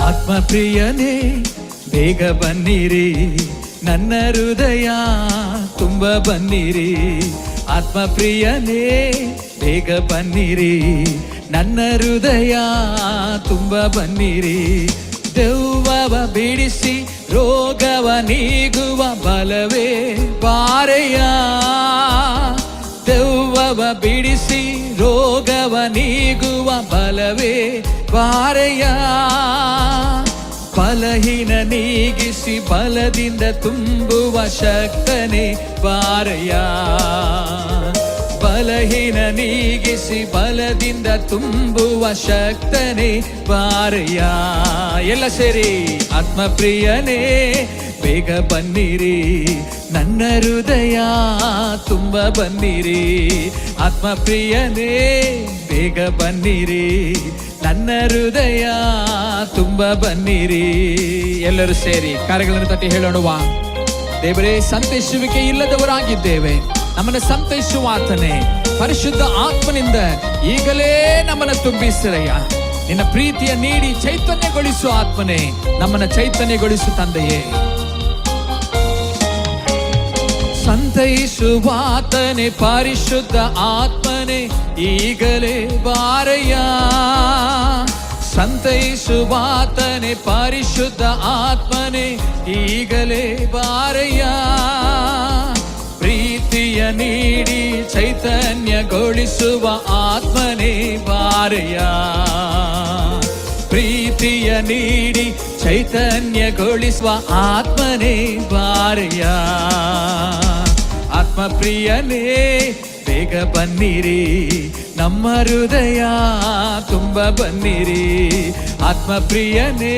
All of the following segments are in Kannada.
ಆತ್ಮಪ್ರಿಯನೇ, ಬೇಗ ಬನ್ನಿರಿ. ನನ್ನ ಹೃದಯ ತುಂಬ ಬನ್ನಿರಿ. ಆತ್ಮಪ್ರಿಯನೇ, ಬೇಗ ಬನ್ನಿರಿ. ನನ್ನ ಹೃದಯ ತುಂಬ ಬನ್ನಿರಿ. ದೆವ್ವವ ಬಿಡಿಸಿ ರೋಗವ ನೀಗುವ ಬಲವೇ ಬಾರೆಯ ಬಲವೇ ಬಾರೆಯ. ಬಲಹೀನ ನೀಗಿಸಿ ಬಲದಿಂದ ತುಂಬುವ ಶಕ್ತನೆ ಬಾರೆಯ. ಬಲಹೀನ ನೀಗಿಸಿ ಬಲದಿಂದ ತುಂಬುವ ಶಕ್ತನೆ ಬಾರೆಯ. ಎಲ್ಲ ಸೇರಿ ಆತ್ಮಪ್ರಿಯನೇ, ಬೇಗ ಬನ್ನಿರಿ. ನನ್ನ ಹೃದಯ ತುಂಬ ಬನ್ನಿರಿ. ಆತ್ಮಪ್ರಿಯನೇ. ಬೇಗ ಬನ್ನಿರಿ. ನನ್ನ ಹೃದಯ ತುಂಬ ಬನ್ನಿರಿ. ಎಲ್ಲರೂ ಸೇರಿ ಕಾರ್ಯಗಳನ್ನು ತಟ್ಟಿ ಹೇಳೋಣವ. ದೇವರೇ, ಸಂತೈಸುವಿಕೆ ಇಲ್ಲದವರಾಗಿದ್ದೇವೆ. ನಮ್ಮನ್ನು ಸಂತೈಸುವ ಆತನೇ. ಪರಿಶುದ್ಧ ಆತ್ಮನಿಂದ ಈಗಲೇ ನಮ್ಮನ್ನು ತುಂಬಿಸಿರಯ್ಯ. ನಿನ್ನ ಪ್ರೀತಿಯ ನೀಡಿ ಚೈತನ್ಯಗೊಳಿಸು ಆತ್ಮನೇ. ನಮ್ಮನ್ನ ಚೈತನ್ಯಗೊಳಿಸು ತಂದೆಯೇ. ಸಂತೈಸುವಾತನೆ, ಪರಿಶುದ್ಧ ಆತ್ಮನೆ, ಈಗಲೇ ಬಾರಯ್ಯ. ಸಂತೈಸುವಾತನೆ, ಪರಿಶುದ್ಧ ಆತ್ಮನೆ, ಈಗಲೇ ಬಾರಯ್ಯ. ಪ್ರೀತಿಯ ನೀಡಿ, ಚೈತನ್ಯಗೊಳಿಸುವ ಆತ್ಮನೇ ಬಾರಯ್ಯ. ಪ್ರೀತಿಯ ನೀಡಿ ಚೈತನ್ಯಗೊಳಿಸುವ ಆತ್ಮನೇ ಬಾರಯ್ಯ ಆತ್ಮಪ್ರಿಯನೇ, ಬೇಗ ಬನ್ನಿರಿ. ನಮ್ಮ ಹೃದಯ ತುಂಬ ಬನ್ನಿರಿ. ಆತ್ಮಪ್ರಿಯನೇ,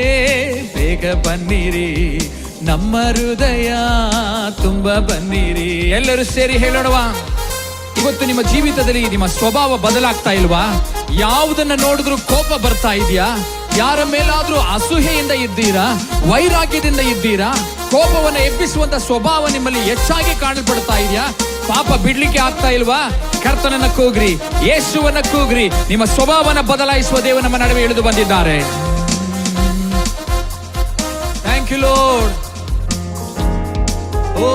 ಬೇಗ ಬನ್ನಿರಿ. ನಮ್ಮ ಹೃದಯ ತುಂಬ ಬನ್ನಿರಿ. ಎಲ್ಲರೂ ಸೇರಿ ಹೇಳೋಣವಾ. ಇವತ್ತು ನಿಮ್ಮ ಜೀವಿತದಲ್ಲಿ ನಿಮ್ಮ ಸ್ವಭಾವ ಬದಲಾಗ್ತಾ ಇಲ್ವಾ? ಯಾವುದನ್ನ ನೋಡಿದ್ರು ಕೋಪ ಬರ್ತಾ ಇದೆಯಾ? ಯಾರ ಮೇಲಾದ್ರೂ ಅಸೂಹೆಯಿಂದ ಇದ್ದೀರಾ? ವೈರಾಗ್ಯದಿಂದ ಇದ್ದೀರಾ? ಕೋಪವನ್ನು ಎಬ್ಬಿಸುವಂತ ಸ್ವಭಾವ ನಿಮ್ಮಲ್ಲಿ ಹೆಚ್ಚಾಗಿ ಕಾಣಲ್ಪಡ್ತಾ ಇದೆಯಾ? ಪಾಪ ಬಿಡ್ಲಿಕ್ಕೆ ಆಗ್ತಾ ಇಲ್ವಾ? ಕರ್ತನನ್ನ ಕೂಗ್ರಿ, ಯೇಸುವನ್ನ ಕೂಗ್ರಿ. ನಿಮ್ಮ ಸ್ವಭಾವನ ಬದಲಾಯಿಸುವ ದೇವ ನಮ್ಮ ನಡುವೆ ಇಳಿದು ಬಂದಿದ್ದಾರೆ. ಥ್ಯಾಂಕ್ ಯು ಲೋಡ್ ಓ,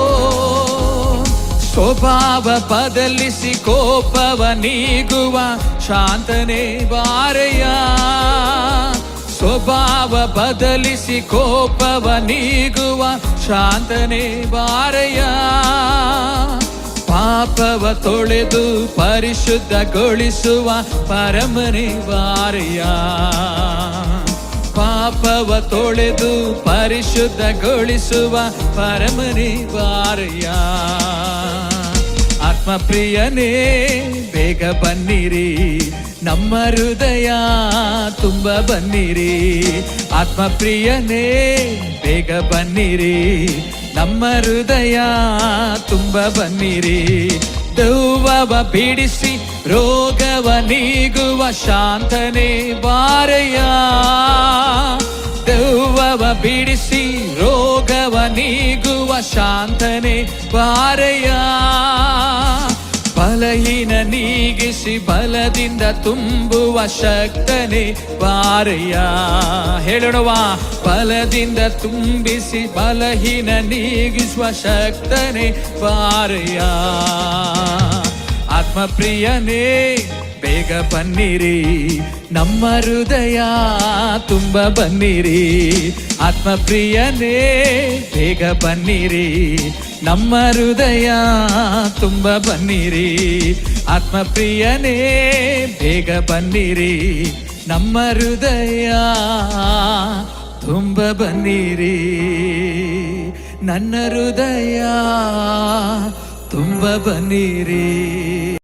ಸ್ವಭಾವ ಬದಲಿಸಿ ಕೋಪವ ನೀಗುವ ಶಾಂತನೇ ಬಾರಯ್ಯ ಸ್ವಭಾವ ಬದಲಿಸಿ ಕೋಪವ ನೀಗುವ ಶಾಂತನೆ ಬಾರಯ. ಪಾಪವ ತೊಳೆದು ಪರಿಶುದ್ಧಗೊಳಿಸುವ ಪರಮನೆ ಬಾರಯ. ಪಾಪವ ತೊಳೆದು ಪರಿಶುದ್ಧಗೊಳಿಸುವ ಪರಮನೆ ಬಾರಯ್ಯ ಆತ್ಮಪ್ರಿಯನೇ, ಬೇಗ ಬನ್ನಿರಿ. ನಮ್ಮ ಹೃದಯ ತುಂಬ ಬನ್ನಿರಿ. ಆತ್ಮಪ್ರಿಯನೇ, ಬೇಗ ಬನ್ನಿರಿ. ನಮ್ಮ ಹೃದಯ ತುಂಬ ಬನ್ನಿರಿ. ದೌವವ ಬಿಡಿಸಿ ರೋಗವ ನೀಗುವ ಶಾಂತನೆ ಬಾರಯ್ಯ. ದೌವವ ಬಿಡಿಸಿ ರೋಗವ ನೀಗುವ ಶಾಂತನೆ ಬಾರಯ್ಯ. ಬಲಹೀನ ನೀಗಿಸಿ ಬಲದಿಂದ ತುಂಬುವ ಶಕ್ತನೇ ವಾರಯ್ಯ. ಹೇಳೋಣವಾ ಬಲದಿಂದ ತುಂಬಿಸಿ ಬಲಹೀನ ನೀಗಿಸುವ ಶಕ್ತನೇ ವಾರಯ್ಯ. ಆತ್ಮಪ್ರಿಯನೇ, ಬೇಗ ಬನ್ನಿರಿ. ನಮ್ಮ ಹೃದಯ ತುಂಬ ಬನ್ನಿರಿ. ಆತ್ಮಪ್ರಿಯನೇ, ಬೇಗ ಬನ್ನಿರಿ. ನಮ್ಮ ಹೃದಯ ತುಂಬ ಬನ್ನಿರಿ ಆತ್ಮಪ್ರಿಯನೇ ಬೇಗ ಬನ್ನಿರಿ ನಮ್ಮ ಹೃದಯ ತುಂಬ ಬನ್ನಿರಿ ನನ್ನ ಹೃದಯ ತುಂಬ ಬನ್ನಿರಿ